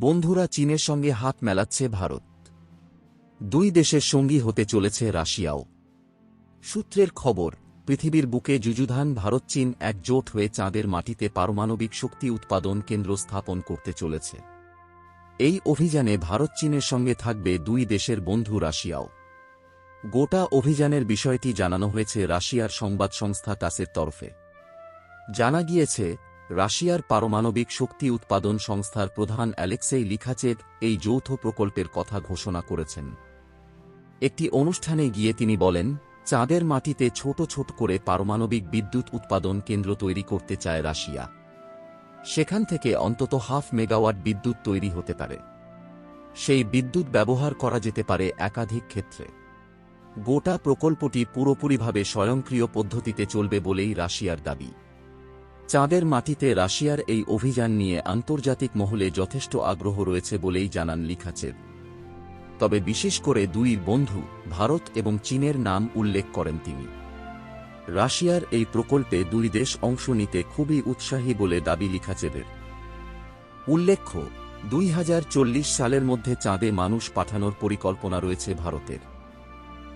বন্ধুরা চীনের সঙ্গে হাত মেলাচ্ছে ভারত। দুই দেশের সঙ্গী হতে চলেছে রাশিয়াও। সূত্রের খবর, পৃথিবীর বুকে যুযুধান ভারত চীন একজোট হয়ে চাঁদের মাটিতে পারমাণবিক শক্তি উৎপাদন কেন্দ্র স্থাপন করতে চলেছে। এই অভিযানে ভারত চীনের সঙ্গে থাকবে দুই দেশের বন্ধু রাশিয়াও। গোটা অভিযানের বিষয়টি জানানো হয়েছে রাশিয়ার সংবাদ সংস্থা টাসের তরফে। জানা গিয়েছে রাশিয়ার পারমাণবিক শক্তি উৎপাদন সংস্থার প্রধান অ্যালেক্সেই লিখাচেভ এই যৌথ প্রকল্পের কথা ঘোষণা করেছেন। একটি অনুষ্ঠানে গিয়ে তিনি বলেন, চাঁদের মাটিতে ছোট ছোট করে পারমাণবিক বিদ্যুৎ উৎপাদন কেন্দ্র তৈরি করতে চায় রাশিয়া। সেখান থেকে অন্তত হাফ মেগাওয়াট বিদ্যুৎ তৈরি হতে পারে। সেই বিদ্যুৎ ব্যবহার করা যেতে পারে একাধিক ক্ষেত্রে। গোটা প্রকল্পটি পুরোপুরিভাবে স্বয়ংক্রিয় পদ্ধতিতে চলবে বলেই রাশিয়ার দাবি। চাঁদের মাটিতে রাশিয়ার এই অভিযান নিয়ে আন্তর্জাতিক মহলে যথেষ্ট আগ্রহ রয়েছে বলেই জানান লিখাচের তবে বিশেষ করে দুই বন্ধু, ভারত এবং চীনের নাম উল্লেখ করেন তিনি। রাশিয়ার এই প্রকল্পে দুই দেশ অংশ নিতে খুবই উৎসাহী বলে দাবি লিখাচেদের উল্লেখ্য, দুই হাজার চল্লিশ সালের মধ্যে চাঁদে মানুষ পাঠানোর পরিকল্পনা রয়েছে ভারতের।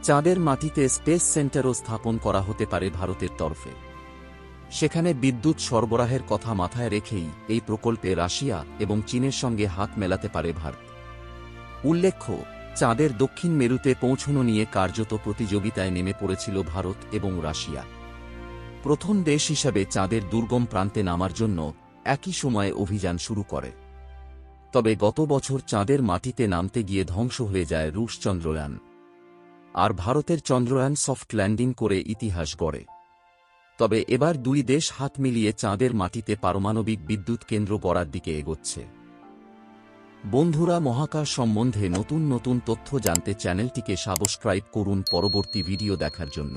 চাঁদের মাটিতে স্পেস সেন্টারও স্থাপন করা হতে পারে ভারতের তরফে। সেখানে বিদ্যুৎ সরবরাহের কথা মাথায় রেখেই এই প্রকল্পে রাশিয়া এবং চীনের সঙ্গে হাত মেলাতে পারে ভারত। উল্লেখ্য, চাঁদের দক্ষিণ মেরুতে পৌঁছনো নিয়ে কার্যত প্রতিযোগিতায় নেমে পড়েছিল ভারত এবং রাশিয়া। প্রথম দেশ হিসাবে চাঁদের দুর্গম প্রান্তে নামার জন্য একই সময়ে অভিযান শুরু করে। তবে গত বছর চাঁদের মাটিতে নামতে গিয়ে ধ্বংস হয়ে যায় রুশ চন্দ্রয়ান। আর ভারতের চন্দ্রয়ান সফট ল্যান্ডিং করে ইতিহাস গড়ে। তবে এবার দুই দেশ হাত মিলিয়ে চাঁদের মাটিতে পারমাণবিক বিদ্যুৎ কেন্দ্র গড়ার দিকে এগোচ্ছে। বন্ধুরা, মহাকাশ সম্বন্ধে নতুন নতুন তথ্য জানতে চ্যানেলটিকে সাবস্ক্রাইব করুন পরবর্তী ভিডিও দেখার জন্য।